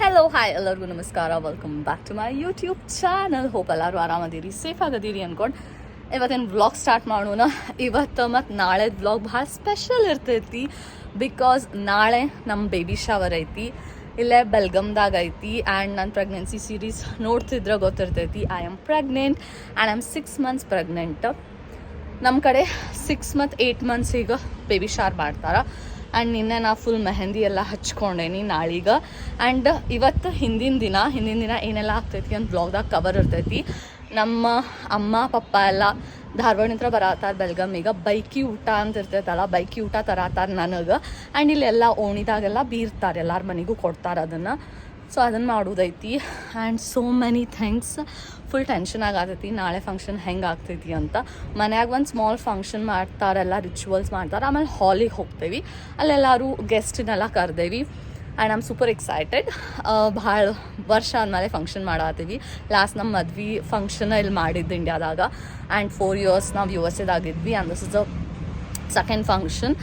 Hello hi ಎಲ್ಲರಿಗೂ ನಮಸ್ಕಾರ. Welcome back to my YouTube channel hope ಎಲ್ಲರೂ ಆರಾಮದಿರಿ ಸೇಫ್ ಆಗದಿರಿ ಅನ್ಕೊಂಡು. ಇವತ್ತೇನು ವ್ಲಾಗ್ ಸ್ಟಾರ್ಟ್ ಮಾಡೋಣ. ಇವತ್ತು ಮತ್ತು ನಾಳೆ ವ್ಲಾಗ್ ಭಾಳ ಸ್ಪೆಷಲ್ ಇರ್ತೈತಿ. ಬಿಕಾಸ್ ನಾಳೆ ನಮ್ಮ ಬೇಬಿ ಶವರ್ ಐತಿ. ಇಲ್ಲೇ ಬೆಲ್ಗಮ್ದಾಗ ಐತಿ. ಆ್ಯಂಡ್ ನನ್ನ ಪ್ರೆಗ್ನೆನ್ಸಿ ಸೀರೀಸ್ ನೋಡ್ತಿದ್ರೆ ಗೊತ್ತಿರ್ತೈತಿ. I am pregnant and I am six months pregnant ನಮ್ಮ ಕಡೆ ಸಿಕ್ಸ್ ಮತ್ತು ಏಯ್ಟ್ ಮಂತ್ಸ್ ಈಗ ಬೇಬಿ ಶಾರ್ ಮಾಡ್ತಾರೆ. ಆ್ಯಂಡ್ ನಿನ್ನೆ ನಾ ಫುಲ್ ಮೆಹಂದಿ ಎಲ್ಲ ಹಚ್ಕೊಂಡೇನಿ ನಾಳೀಗ. ಆ್ಯಂಡ್ ಇವತ್ತು ಹಿಂದಿನ ದಿನ ಹಿಂದಿನ ದಿನ ಏನೆಲ್ಲ ಆಗ್ತೈತಿ ಅಂತ ಬ್ಲಾಗ್ದಾಗ ಕವರ್ ಇರ್ತೈತಿ. ನಮ್ಮ ಅಮ್ಮ, ಪಪ್ಪ ಎಲ್ಲ ಧಾರವಾಡನಿಂದ ಬರತ್ತಾರ ಬೆಲ್ಗಮ್ಮಿಗೆ ಬೈಕಿ ಊಟ ಅಂತ ಇರ್ತೈತಲ್ಲ, ಬೈಕಿ ಊಟ ತರತ್ತಾರ ನನಗೆ. ಆ್ಯಂಡ್ ಇಲ್ಲೆಲ್ಲ ಓಣಿದಾಗೆಲ್ಲ ಬೀರ್ತಾರೆ, ಎಲ್ಲರ ಮನೆಗೂ ಕೊಡ್ತಾರೆ ಅದನ್ನು. ಸೊ ಅದನ್ನು ಮಾಡೋದೈತಿ. And so many things full tension ಆಗತೈತಿ. ನಾಳೆ ಫಂಕ್ಷನ್ ಹೆಂಗೆ ಆಗ್ತೈತಿ ಅಂತ. ಮನ್ಯಾಗ ಒಂದು ಸ್ಮಾಲ್ ಫಂಕ್ಷನ್ ಮಾಡ್ತಾರೆಲ್ಲ ರಿಚುವಲ್ಸ್ ಮಾಡ್ತಾರೆ. ಆಮೇಲೆ ಹಾಲಿಗೆ ಹೋಗ್ತೇವಿ. ಅಲ್ಲೆಲ್ಲರೂ ಗೆಸ್ಟನ್ನೆಲ್ಲ ಕರೆದೇವಿ. ಆ್ಯಂಡ್ ಆಮ್ ಸೂಪರ್ ಎಕ್ಸೈಟೆಡ್ ಭಾಳ ವರ್ಷ ಆದಮೇಲೆ ಫಂಕ್ಷನ್ ಮಾಡತ್ತೀವಿ ಲಾಸ್ಟ್ ನಮ್ಮ ಮದ್ವೆ ಫಂಕ್ಷನ್ ಇಲ್ಲಿ ಮಾಡಿದ್ದು ಇಂಡಿಯಾದಾಗ ಆ್ಯಂಡ್ ಫೋರ್ ಇಯರ್ಸ್ ನಾವು U S ಎದಾಗಿದ್ವಿ and this is a second function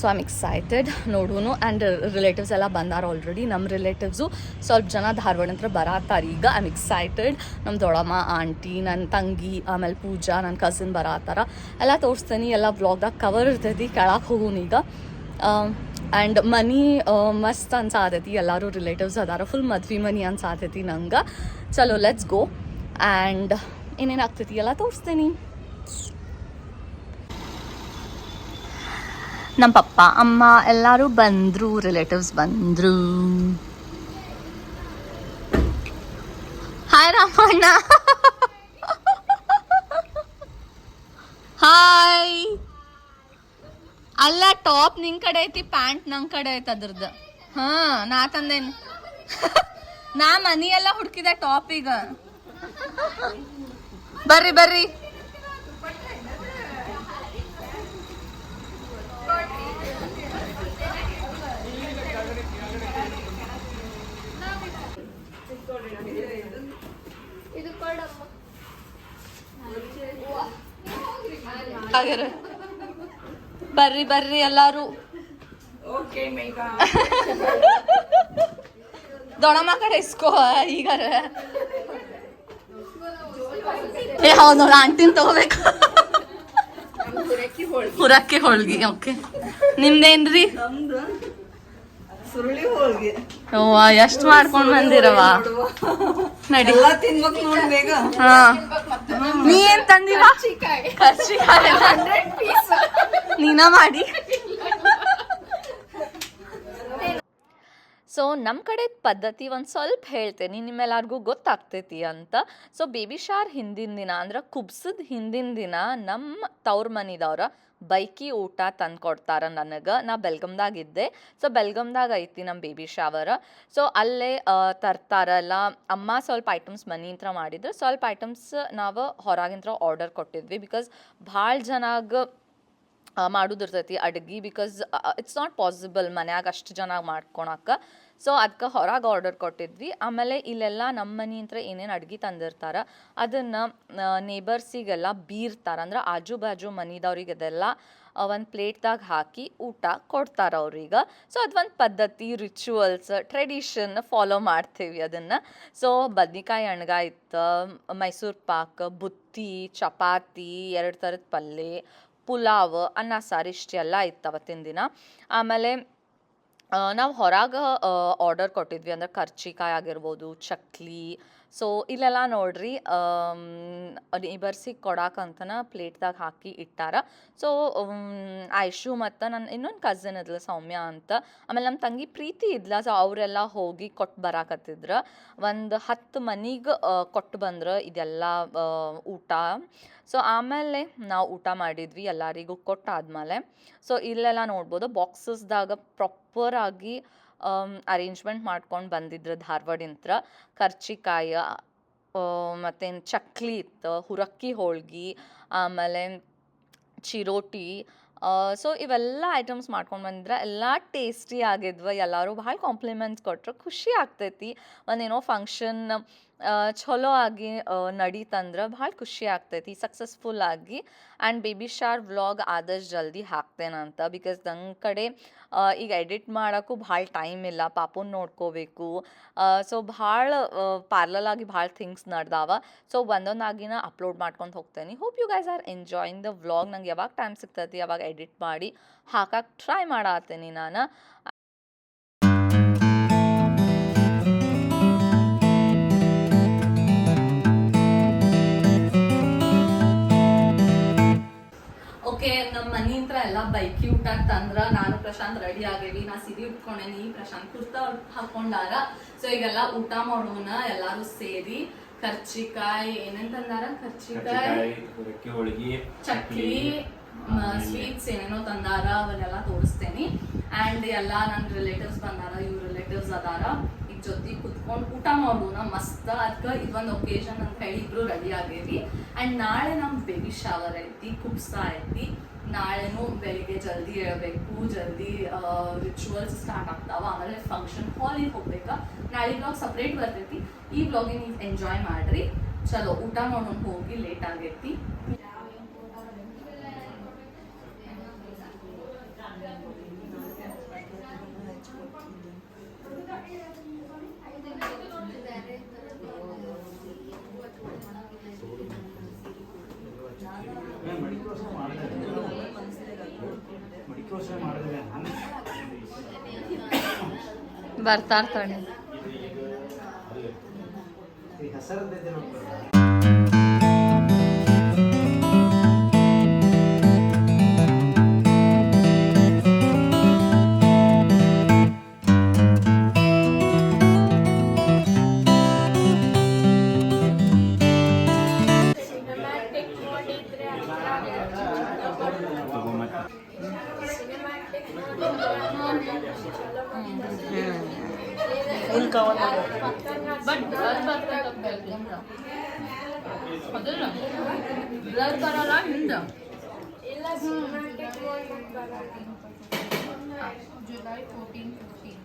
so I'm excited ನೋಡೂನು. And relatives ಎಲ್ಲ ಬಂದಾರ ಆಲ್ರೆಡಿ ನಮ್ಮ ರಿಲೇಟಿವ್ಸು ಸ್ವಲ್ಪ ಜನ ಧಾರವಾಡ ಹತ್ರ ಬರತ್ತಾರ. ಈಗ ಐಮ್ ಎಕ್ಸೈಟೆಡ್ ನಮ್ಮ ದೊಡ್ಡಮ್ಮ ಆಂಟಿ ನನ್ನ ತಂಗಿ, ಆಮೇಲೆ ಪೂಜಾ ನನ್ನ ಕಸಿನ್ ಬರತ್ತಾರ. ಎಲ್ಲ ತೋರಿಸ್ತೀನಿ. ಎಲ್ಲ ಬ್ಲಾಗ್ದಾಗ ಕವರ್ ಇರ್ತೈತಿ. ಕೆಳಗೆ ಹೋಗೋಣ ಈಗ. ಆ್ಯಂಡ್ ಮನಿ ಮಸ್ತ್ ಅನ್ಸಾತೈತಿ ಎಲ್ಲರೂ ರಿಲೇಟಿವ್ಸ್ ಅದಾರ. ಫುಲ್ ಮದ್ವೆ ಮನಿ ಅನ್ಸಾತೈತಿ ನಂಗೆ. ಚಲೋ ಲೆಟ್ಸ್ ಗೋ ಆ್ಯಂಡ್ ಏನೇನು ಆಗ್ತೈತಿ? ಎಲ್ಲ ತೋರಿಸ್ತೀನಿ. ನಮ್ಮ ಪಪ್ಪ, ಅಮ್ಮ, ಎಲ್ಲರೂ ಬಂದರು ರಿಲೇಟಿವ್ಸ್ ಬಂದರು. ಹಾಯ್ ರಾಮಣ್ಣ. ಹಾಯ್ ಅಲ್ಲ ಟಾಪ್ ನಿನ್ ಕಡೆ ಐತಿ ಪ್ಯಾಂಟ್ ನನ್ ಕಡೆ ಐತಿ ಅದ್ರದ್ದು. ಹಾ, ನಾ ತಂದೇನು. ನಾ ಎಲ್ಲ ಹುಡುಕಿದೆ ಟಾಪ್ ಈಗ. ಬರ್ರಿ ಬರ್ರಿ. ಆಗ್ಯಾರ. ಬರ್ರಿ ಬರ್ರಿ ಎಲ್ಲಾರು. ದೊಡಮ್ಮ ಕಡೆ ಇಸ್ಕೋ ಈಗಾರ ಏ ಹೌದು ನೋಡ ಆಂಟಿನ ತಗೋಬೇಕು. ಹುರಕ್ಕೆ ಹೋಳ್ಗಿ. ಓಕೆ ನಿಮ್ದೇನ್ರಿ? ಸುರುಳಿ ಹೋಳ್ಗೆ. ಅವ್ವ ಎಷ್ಟ್ ಮಾಡ್ಕೊಂಡ್ ಬಂದಿರವ ನಡಿ. ಎಲ್ಲ ತಿನ್ಬೇಕು ನೋಡಿ ಬೇಗ. ಹಾ. ನೀ ಏನ್ ತಂದಿವ? ಕರ್ಚಿಕಾಯಿ. ನೀನ ಮಾಡಿ. ಸೊ ನಮ್ಮ ಕಡೆ ಪದ್ಧತಿ ಒಂದು ಸ್ವಲ್ಪ ಹೇಳ್ತೇನೆ ನಿಮ್ಮೆಲ್ಲರಿಗೂ ಗೊತ್ತಾಗ್ತೈತಿ ಅಂತ. ಸೊ ಬೇಬಿ ಶಾರ್ ಹಿಂದಿನ ದಿನ ಅಂದ್ರೆ ಕುಬ್ಸದ ಹಿಂದಿನ ದಿನ ನಮ್ಮ ತವ್ರ ಮನಿದವ್ರ ಬೈಕಿ ಊಟ ತಂದು ಕೊಡ್ತಾರ ನನಗೆ. ನಾ ಬೆಲ್ಗಮ್ದಾಗ ಇದ್ದೆ ಸೊ ಬೆಲ್ಗಮ್ದಾಗ ಐತಿ ನಮ್ಮ ಬೇಬಿ ಶಾವರ್ ಸೊ ಅಲ್ಲೇ ತರ್ತಾರಲ್ಲ. ಅಮ್ಮ ಸ್ವಲ್ಪ ಐಟಮ್ಸ್ ಮನೆಯಿಂದ ಮಾಡಿದ್ರು. ಸ್ವಲ್ಪ ಐಟಮ್ಸ್ ನಾವು ಹೊರಗಿಂತ್ರ ಆರ್ಡರ್ ಕೊಟ್ಟಿದ್ವಿ ಬಿಕಾಸ್ ಭಾಳ ಜನಾಗ ಮಾಡೋದಿರ್ತೈತಿ ಅಡ್ಗೆ ಬಿಕಾಸ್ ಇಟ್ಸ್ ನಾಟ್ ಪಾಸಿಬಲ್ ಮನ್ಯಾಗ ಅಷ್ಟು ಜನ ಮಾಡ್ಕೊಳಕ್ಕೆ ಸೊ ಅದಕ್ಕೆ ಹೊರಗೆ ಆರ್ಡರ್ ಕೊಟ್ಟಿದ್ವಿ. ಆಮೇಲೆ ಇಲ್ಲೆಲ್ಲ ನಮ್ಮ ಮನಿಂತ್ರ ಏನೇನು ಅಡ್ಗೆ ತಂದಿರ್ತಾರ, ಅದನ್ನು ನೇಬರ್ಸಿಗೆಲ್ಲ ಬೀರ್ತಾರೆ. ಅಂದ್ರೆ ಆಜು ಬಾಜು ಮನಿದವ್ರಿಗೆ ಅದೆಲ್ಲ ಒಂದು ಪ್ಲೇಟ್ದಾಗ ಹಾಕಿ ಊಟ ಕೊಡ್ತಾರ ಅವ್ರಿಗೆ. ಸೊ ಅದೊಂದು ಪದ್ಧತಿ ರಿಚುವಲ್ಸ್ ಟ್ರೆಡಿಷನ್ ಫಾಲೋ ಮಾಡ್ತೀವಿ ಅದನ್ನು. ಸೊ ಬದ್ನಿಕಾಯಿ ಅಣ್ಗ ಇತ್ತು ಮೈಸೂರು ಪಾಕ್, ಬುತ್ತಿ, ಚಪಾತಿ, ಎರಡು ಥರದ ಪಲ್ಯ ಪುಲಾವ್ ಅನ್ನ ಸಾರು ಇಷ್ಟೆಲ್ಲ ಇತ್ತು ಅವತ್ತಿನ ದಿನ. ಆಮೇಲೆ ನಾವು ಹೊರಗೆ ಆರ್ಡರ್ ಕೊಟ್ಟಿದ್ವಿ. ಅಂದ್ರೆ ಕರ್ಚಿಕಾಯಿ ಆಗಿರ್ಬೋದು, ಚಕ್ಲಿ ಸೊ ಇಲ್ಲೆಲ್ಲ ನೋಡ್ರಿ ನೇಬರ್ಸಿಗೆ ಕೊಡಾಕಂತನ ಪ್ಲೇಟ್ದಾಗ ಹಾಕಿ ಇಟ್ಟಾರ. ಸೊ ಐಶು ಮತ್ತು ನನ್ನ ಇನ್ನೊಂದು ಕಸಿನ್ ಇದ್ಲ ಸೌಮ್ಯ ಅಂತ. ಆಮೇಲೆ ನಮ್ಮ ತಂಗಿ ಪ್ರೀತಿ ಇದ್ಲ ಸೊ ಅವರೆಲ್ಲ ಹೋಗಿ ಕೊಟ್ಟು ಬರಾಕತ್ತಿದ್ರು. ಒಂದು ಹತ್ತು ಮನಿಗೆ ಕೊಟ್ಟು ಬಂದ್ರೆ ಇದೆಲ್ಲ ಊಟ. ಸೊ ಆಮೇಲೆ ನಾವು ಊಟ ಮಾಡಿದ್ವಿ ಎಲ್ಲರಿಗೂ ಕೊಟ್ಟಾದ್ಮೇಲೆ. ಸೊ ಇಲ್ಲೆಲ್ಲ ನೋಡ್ಬೋದು ಬಾಕ್ಸಸ್ದಾಗ ಪ್ರಾಪರ್ ಆಗಿ ಅರೇಂಜ್ಮೆಂಟ್ ಮಾಡ್ಕೊಂಡು ಬಂದಿದ್ರು ಧಾರವಾಡಿಂತ್ರ ಕರ್ಚಿಕಾಯಿ ಮತ್ತೇನು ಚಕ್ಲಿ ಇತ್ತು, ಹುರಕ್ಕಿ ಹೋಳ್ಗಿ, ಆಮೇಲೆ ಚಿರೋಟಿ ಸೊ ಇವೆಲ್ಲ ಐಟಮ್ಸ್ ಮಾಡ್ಕೊಂಡು ಬಂದಿದ್ರೆ, ಎಲ್ಲ ಟೇಸ್ಟಿ ಆಗಿದ್ವು, ಎಲ್ಲರೂ ಭಾಳ ಕಾಂಪ್ಲಿಮೆಂಟ್ಸ್ ಕೊಟ್ಟರು ಖುಷಿ ಆಗ್ತೈತಿ. ಒಂದೇನೋ ಫಂಕ್ಷನ್ ಚಲೋ ಆಗಿ ನಡೀತಂದ್ರೆ ಭಾಳ ಖುಷಿ ಆಗ್ತೈತಿ ಸಕ್ಸಸ್ಫುಲ್ ಆಗಿ. ಆ್ಯಂಡ್ ಬೇಬಿ ಶಾರ್ ವ್ಲಾಗ್ ಆದಷ್ಟು ಜಲ್ದಿ ಹಾಕ್ತೇನಂತ ಬಿಕಾಸ್ ನನ್ನ ಕಡೆ ಈಗ ಎಡಿಟ್ ಮಾಡೋಕ್ಕೂ ಭಾಳ ಟೈಮ್ ಇಲ್ಲ, ಪಾಪುನ ನೋಡ್ಕೋಬೇಕು. ಸೊ ಭಾಳ ಆಗಿ ಭಾಳ ಥಿಂಗ್ಸ್ ನಡ್ದಾವ. ಸೊ ಒಂದೊಂದಾಗಿನ ಅಪ್ಲೋಡ್ ಮಾಡ್ಕೊಂಡು ಹೋಗ್ತೇನೆ. Hope you guys are enjoying the vlog ನಂಗೆ ಯಾವಾಗ ಟೈಮ್ ಸಿಗ್ತೈತಿ, ಯಾವಾಗ ಎಡಿಟ್ ಮಾಡಿ ಹಾಕಕ್ಕೆ ಟ್ರೈ ಮಾಡತ್ತೀನಿ ನಾನು. ಮನಿ ಬೈ ಕ್ಯೂಟ್ ಆಗಿ ಊಟ ತಂದ್ರ ನಾನು ಪ್ರಶಾಂತ್ ರೆಡಿ ಆಗೇವಿ ನಾ ಸಿರಿ ಉಟ್ಕೊಂಡೇನಿ ಪ್ರಶಾಂತ್ ಕುರ್ತಾ ಹಾಕೊಂಡಾರ. ಸೊ ಈಗೆಲ್ಲ ಊಟ ಮಾಡೋಣ ಎಲ್ಲಾರು ಸೇರಿ ಕರ್ಚಿಕಾಯಿ ಏನೇನ್ ತಂದಾರ ಕರ್ಚಿಕಾಯಿ ಹೋಳಿಗೆ ಚಕ್ಲಿ ಸ್ವೀಟ್ಸ್ ಏನೇನೋ ತಂದಾರ ಅವನ್ನೆಲ್ಲ ತೋರಿಸ್ತೇನಿ. ಅಂಡ್ ಎಲ್ಲ ನನ್ನ ರಿಲೇಟಿವ್ಸ್ ಬಂದಾರ ಇವ್ರ ರಿಲೇಟಿವ್ಸ್ ಅದಾರ. ಈಗ ಜೊತೆ ಕುತ್ಕೊಂಡು ಊಟ ಮಾಡೋಣ ಮಸ್ತ್ ಅದಕ್ಕೆ ಇದೊಂದು ಒಕೇಶನ್ ಅಂತ ಹೇಳಿ ಇಬ್ರು ರೆಡಿ ಆಗೇವಿ. ಅಂಡ್ ನಾಳೆ ನಮ್ ಬೇಬಿ ಶಾವರ್ ಐತಿ ಕುಬ್ಸ ಐತಿ. ನಾಳೆನೂ ಬೆಳಿಗ್ಗೆ ಜಲ್ದಿ ಇರಬೇಕು, ಜಲ್ದಿ ರಿಚುವಲ್ಸ್ ಸ್ಟಾರ್ಟ್ ಆಗ್ತಾವ. ಆಮೇಲೆ ಫಂಕ್ಷನ್ ಹಾಲಿಗೆ ಹೋಗ್ಬೇಕಾ? ನಾಳೆ ಬ್ಲಾಗ್ ಸಪ್ರೇಟ್ ಬರ್ತೈತಿ. ಈ ಬ್ಲಾಗಿಗೆ ನೀವು ಎಂಜಾಯ್ ಮಾಡ್ರಿ. ಚಲೋ, ಊಟ ಮಾಡೋಣ ಹೋಗಿ ಲೇಟ್ ಆಗೈತಿ. ಬರ್ತಾರ ತಡಿ. ಈ ಹೆಸರದ್ದೈತೆ ನೋಡಿ. ಸಿನಿಮ್ಯಾಟಿಕ್ ಬಟ್ ಬ್ಲರ್ ಬರಲ್ಲ ಹಿಂದ ಇಲ್ಲ ಸಿನಿಮ್ಯಾಟಿಕ್ ನೋಡಿ ಜುಲೈ ಫೋರ್ಟೀನ್ ಫಿಫ್ಟೀನ್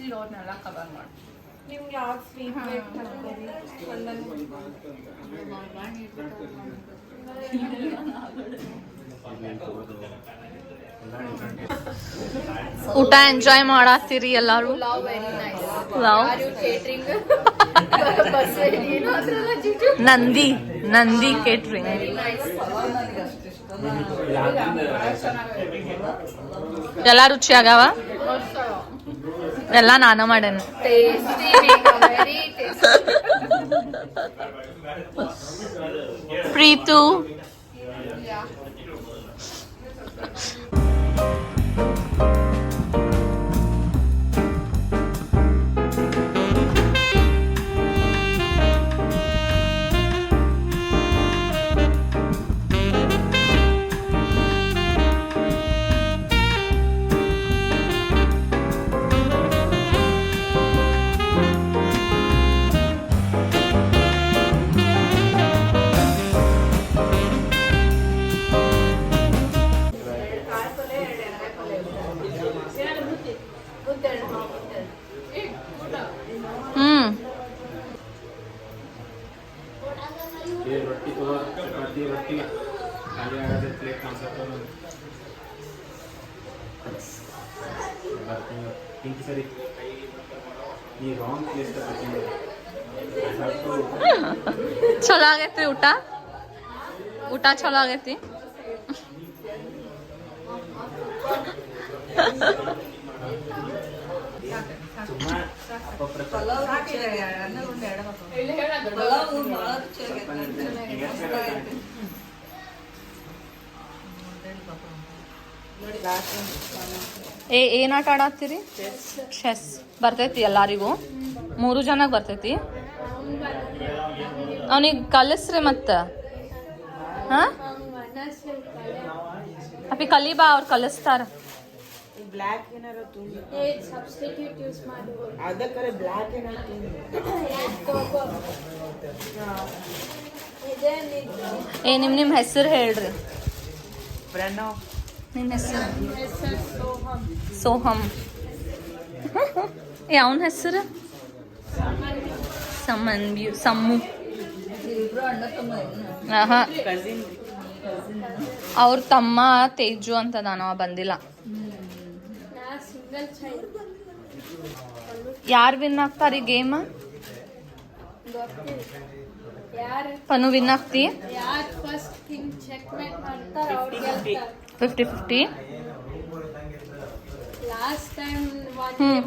ಇರೋರ್ನೆಲ್ಲ ಕವರ್ ಮಾಡಿ ನಿಮ್ಗೆ ಯಾವ ಸ್ವೀಟ್ ಬೇಕು ತಗೊಳ್ಳಿ. ಒಂದೊಂದು ಊಟ ಎಂಜಾಯ್ ಮಾಡತ್ತೀರಿ ಎಲ್ಲಾರು? ನಂದಿ ನಂದಿ ಕೇಟ್ರಿಂಗ್ ಎಲ್ಲ ರುಚಿ ಆಗವ? ಎಲ್ಲ ನಾನ ಮಾಡೇನು. ಪ್ರೀತು ಖಾಲಿ ಆಗದೆ ಪ್ಲೇಟ್ ಕಾಣಿಸುತ್ತೆ ಹಿಂಗೆ ಸರಿ ಈ ರಾಂಗ್ ಪ್ಲೇಸ್ ಚಲೋ ಆಗೈತಿ ಊಟ ಊಟ ಚಲೋ ಆಗೈತಿ ಸುಮ್ಮನೆ ಏ ಏನ್ ಆಟ ಆಡತ್ತೀರಿ? ಚೆಸ್ ಬರ್ತೈತಿ ಎಲ್ಲಾರಿಗೂ. ಮೂರು ಜನಕ್ಕೆ ಬರ್ತೈತಿ. ಅವನಿಗೆ ಕಲಿಸ್ರಿ ಮತ್ತ. ಹಾ? ಅಪ್ಪಿ ಕಲಿಬಾ ಅವ್ರು ಕಲಿಸ್ತಾರ. ಬ್ಲ್ಯಾಕ್ ಏನಾರ ತುಂಬ ಸಬ್ಸ್ಟಿಟ್ಯೂಟ್ ಯೂಸ್ ಮಾಡಿ. ಅದಕ್ಕರೆ ಬ್ಲ್ಯಾಕ್ ಏನಾರ ತುಂಬ ಏ ನಿಮ್ ನಿಮ್ ಹೆಸರು ಹೇಳ್ರಿ. ಪ್ರಣವ್. ನಿಮ್ ಹೆಸರು? ಸೋಹಮ್. ಯಾವನ ಹೆಸರು? ಸಮನ್ ಬ್ಯೂ ಸಮ್ಮು ಅವ್ರ ತಮ್ಮ ತೇಜು ಅಂತ ನಾನು ಬಂದಿಲ್ಲ. ಯಾರು ವಿನ್ ಆಗ್ತಾರೆ ಈ ಗೇಮ್ ಪನು ವಿನ್ ಆಗ್ತಿ? ಯಾರು ಫಸ್ಟ್ ಕಿಂಗ್ ಚೆಕ್ ಮೇಟ್ ಮಾಡ್ತಾರ ಅವ್ರು ಗೆಲ್ತಾರೆ fifty fifty last time one hmm.